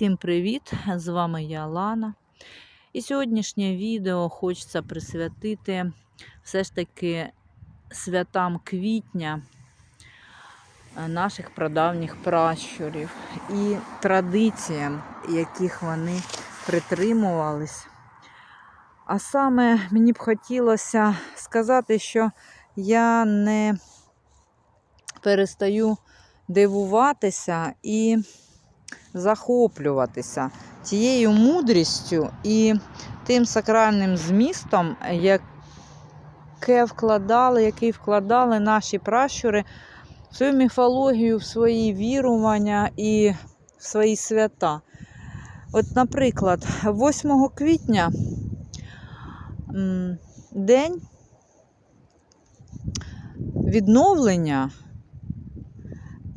Всім привіт! З вами я Лана. І сьогоднішнє відео хочеться присвятити все ж таки святам квітня е, наших прадавніх пращурів і традиціям, яких вони притримувались. А саме мені б хотілося сказати, що я не перестаю дивуватися і захоплюватися тією мудрістю і тим сакральним змістом, яке вкладали, який вкладали наші пращури в свою міфологію, в свої вірування і в свої свята. От, наприклад, 8 квітня день відновлення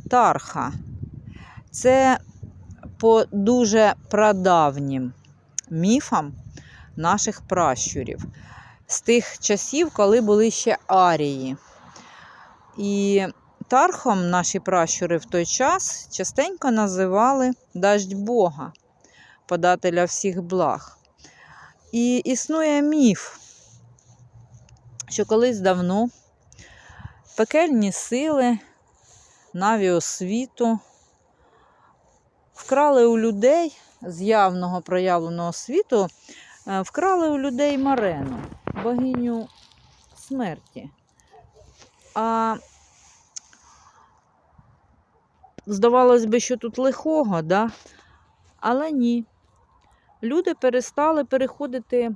Тарха. Це по дуже прадавнім міфам наших пращурів. З тих часів, коли були ще арії. І Тархом наші пращури в той час частенько називали Даждь Бога, подателя всіх благ. І існує міф, що колись давно пекельні сили навіосвіту вкрали у людей з явного проявленого світу, е, вкрали у людей Марену, богиню смерті. А здавалось би, що тут лихого, да? але ні. Люди перестали переходити е,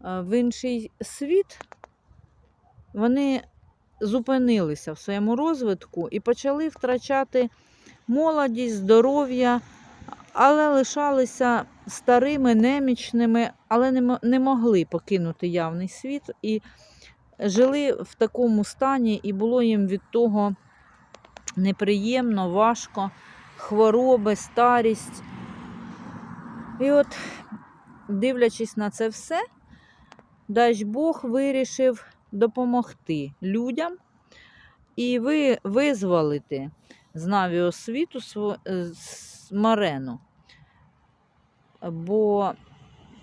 в інший світ. Вони зупинилися в своєму розвитку і почали втрачати молодість, здоров'я, але лишалися старими, немічними, але не могли покинути явний світ і жили в такому стані, і було їм від того неприємно, важко, хвороби, старість. І от, дивлячись на це все, дасть Бог вирішив допомогти людям і ви, визволити з навіосвіту е, з Марену. Бо,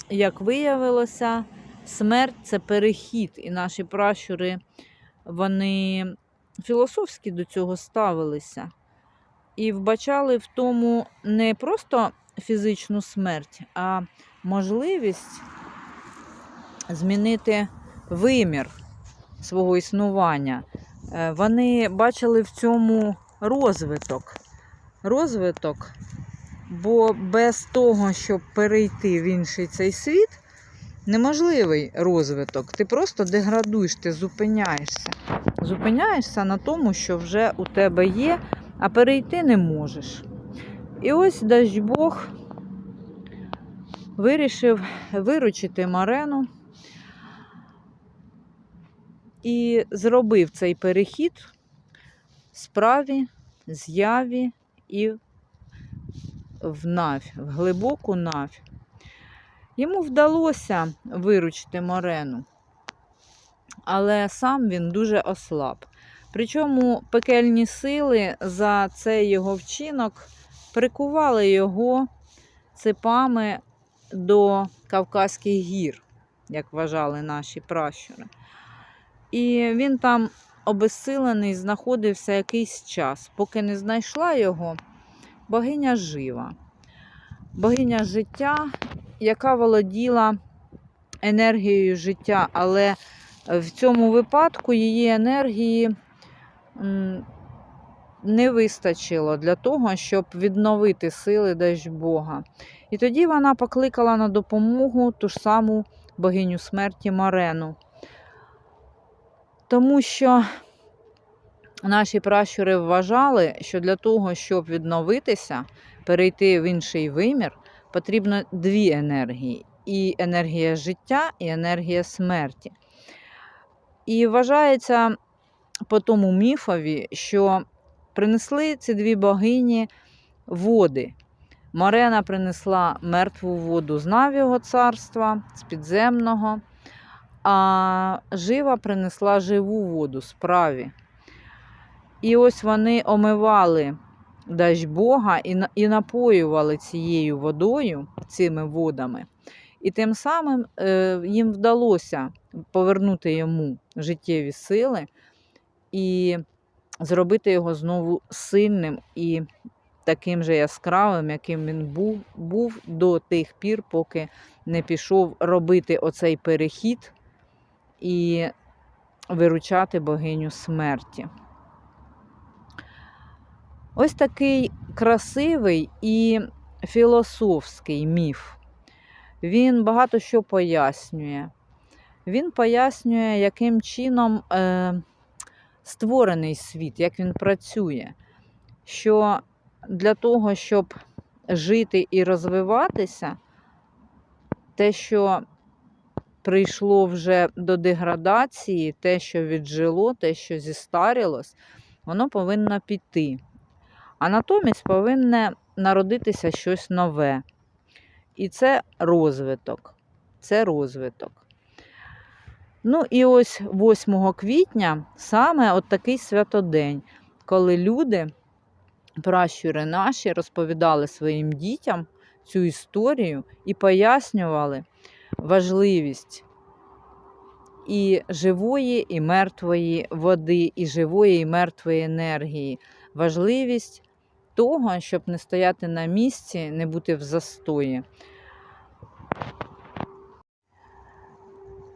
як виявилося, смерть це перехід, і наші пращури вони філософськи до цього ставилися і вбачали в тому не просто фізичну смерть, а можливість змінити вимір свого існування. Е, Вони бачили в цьому розвиток. Розвиток, бо без того, щоб перейти в інший цей світ, неможливий розвиток. Ти просто деградуєш, ти зупиняєшся. Зупиняєшся на тому, що вже у тебе є, а перейти не можеш. І ось дасть Бог вирішив виручити Марену і зробив цей перехід справі, з'яві і в навь, в глибоку навь. Йому вдалося виручити Морену, але сам він дуже ослаб. Причому пекельні сили за цей його вчинок прикували його цепами до Кавказьких гір, як вважали наші пращури. І він там обезсилений знаходився якийсь час, поки не знайшла його богиня жива, богиня життя, яка володіла енергією життя, але в цьому випадку її енергії не вистачило для того, щоб відновити сили дасть Бога. І тоді вона покликала на допомогу ту ж саму богиню смерті Марену. Тому що наші пращури вважали, що для того, щоб відновитися, перейти в інший вимір, потрібно дві енергії: і енергія життя, і енергія смерті. І вважається по тому міфові, що принесли ці дві богині води. Марена принесла мертву воду з Навіго царства, з підземного, а жива принесла живу воду з праві. І ось вони омивали дасть Бога і, і напоювали цією водою, цими водами. І тим самим е, їм вдалося повернути йому життєві сили і зробити його знову сильним і таким же яскравим, яким він був, був до тих пір, поки не пішов робити оцей перехід і виручати богиню смерті. Ось такий красивий і філософський міф. Він багато що пояснює. Він пояснює, яким чином е, створений світ, як він працює. Що для того, щоб жити і розвиватися, те, що прийшло вже до деградації, те, що віджило, те, що зістарілось, воно повинно піти. А натомість повинне народитися щось нове. І це розвиток. Це розвиток. Ну і ось 8 квітня саме от такий святодень, коли люди, пращури наші, розповідали своїм дітям цю історію і пояснювали важливість і живої, і мертвої води, і живої, і мертвої енергії, важливість того, щоб не стояти на місці, не бути в застої.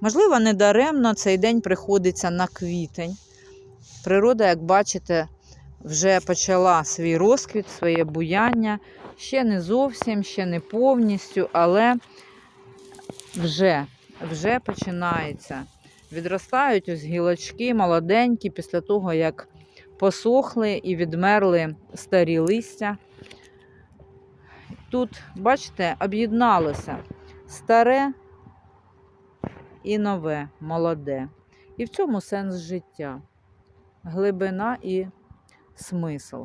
Можливо, недаремно цей день приходиться на квітень. Природа, як бачите, вже почала свій розквіт, своє буяння. Ще не зовсім, ще не повністю, але вже, вже починається. Відростають ось гілочки молоденькі після того, як посохли і відмерли старі листя. Тут, бачите, об'єдналося старе і нове, молоде. І в цьому сенс життя, глибина і смисл.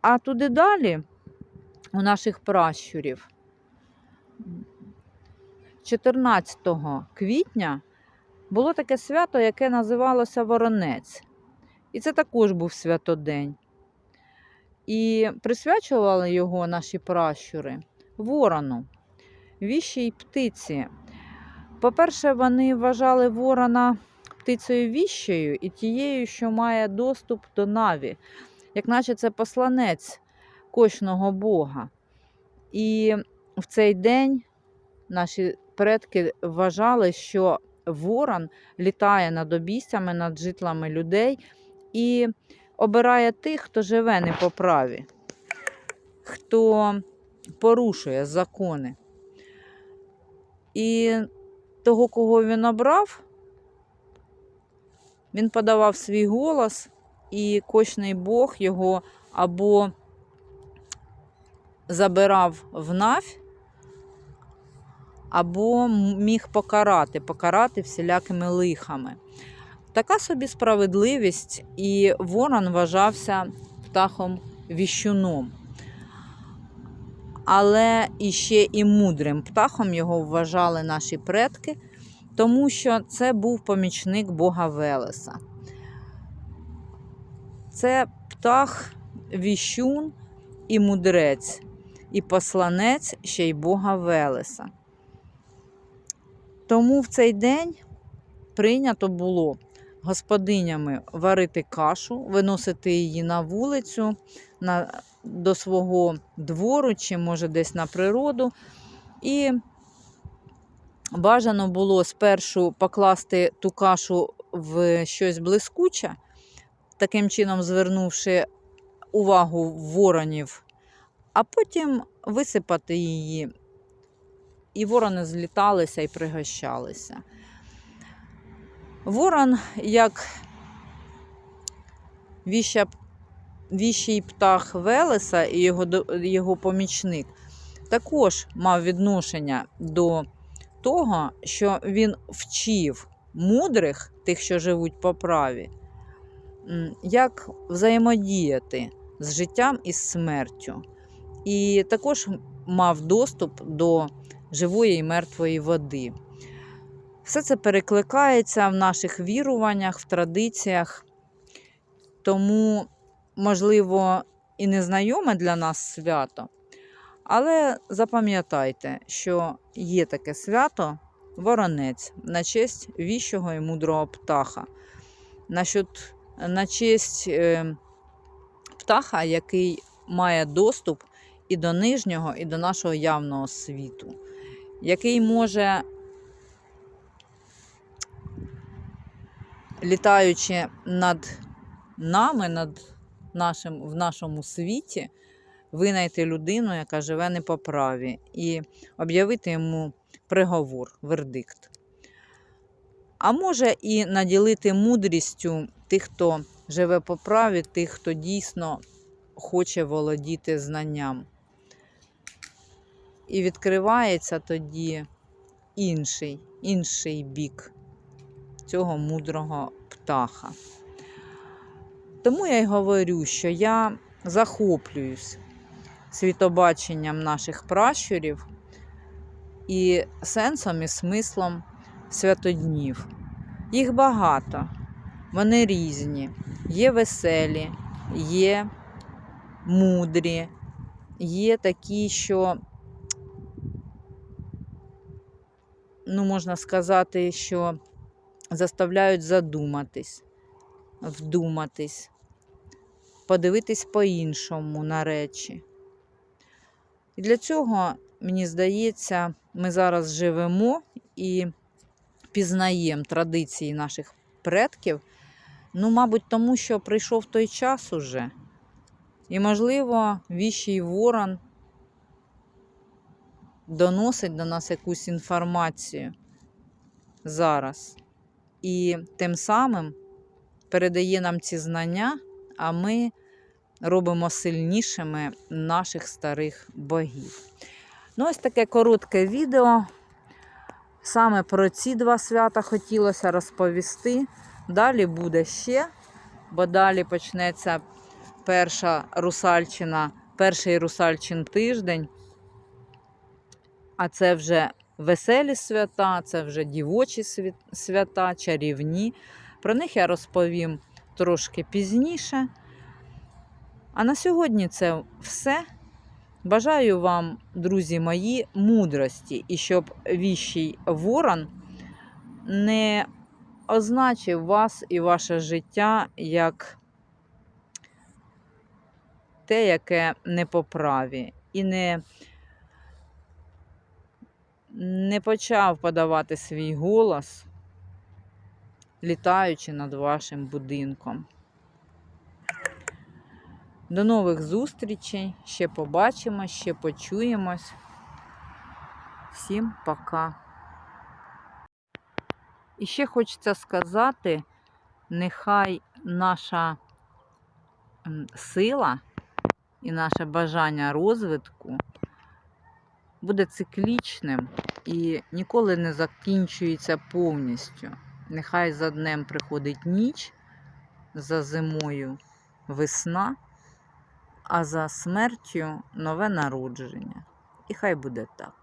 А туди далі у наших пращурів 14 квітня було таке свято, яке називалося Воронець. І це також був святодень. І присвячували його наші пращури ворону, віщій птиці. По-перше, вони вважали ворона птицею віщою і тією, що має доступ до наві, як наче це посланець кочного Бога. І в цей день наші предки вважали, що ворон літає над обійстями, над житлами людей і обирає тих, хто живе не по праві, хто порушує закони. І того, кого він обрав, він подавав свій голос, і кочний Бог його або забирав в навь, або міг покарати, покарати всілякими лихами. Така собі справедливість, і ворон вважався птахом віщуном. Але іще і мудрим птахом його вважали наші предки, тому що це був помічник Бога Велеса. Це птах віщун і мудрець, і посланець ще й Бога Велеса. Тому в цей день прийнято було господинями варити кашу, виносити її на вулицю, на, до свого двору чи, може, десь на природу. І бажано було спершу покласти ту кашу в щось блискуче, таким чином звернувши увагу воронів, а потім висипати її. І ворони зліталися і пригощалися. Ворон, як віща, віщий птах Велеса і його, його помічник, також мав відношення до того, що він вчив мудрих, тих, що живуть по праві, як взаємодіяти з життям і з смертю. І також мав доступ до живої і мертвої води. Все це перекликається в наших віруваннях, в традиціях. Тому, можливо, і незнайоме для нас свято. Але запам'ятайте, що є таке свято Воронець на честь віщого і мудрого птаха. На, честь е, птаха, який має доступ і до нижнього, і до нашого явного світу, який може, літаючи над нами, над нашим, в нашому світі, винайти людину, яка живе не по праві, і об'явити йому приговор, вердикт. А може і наділити мудрістю тих, хто живе по праві, тих, хто дійсно хоче володіти знанням. І відкривається тоді інший, інший бік цього мудрого птаха. Тому я й говорю, що я захоплююсь світобаченням наших пращурів і сенсом і смислом святоднів. Їх багато, вони різні, є веселі, є мудрі, є такі, що, ну, можна сказати, що заставляють задуматись, вдуматись, подивитись по-іншому на речі. І для цього, мені здається, ми зараз живемо і пізнаємо традиції наших предків. Ну, мабуть, тому що прийшов той час уже. І, можливо, віщий ворон доносить до нас якусь інформацію зараз. І тим самим передає нам ці знання, а ми робимо сильнішими наших старих богів. Ну, ось таке коротке відео. Саме про ці два свята хотілося розповісти. Далі буде ще, бо далі почнеться перша русальчина, перший русальчин тиждень. А це вже веселі свята, це вже дівочі свята, чарівні. Про них я розповім трошки пізніше. А на сьогодні це все. Бажаю вам, друзі мої, мудрості і щоб віщий ворон не означив вас і ваше життя як те, яке не по праві, і не, не почав подавати свій голос, літаючи над вашим будинком. До нових зустрічей. Ще побачимо, ще почуємось. Всім пока. І ще хочеться сказати, нехай наша сила і наше бажання розвитку буде циклічним і ніколи не закінчується повністю. Нехай за днем приходить ніч, за зимою весна а за смертю нове народження. І хай буде так.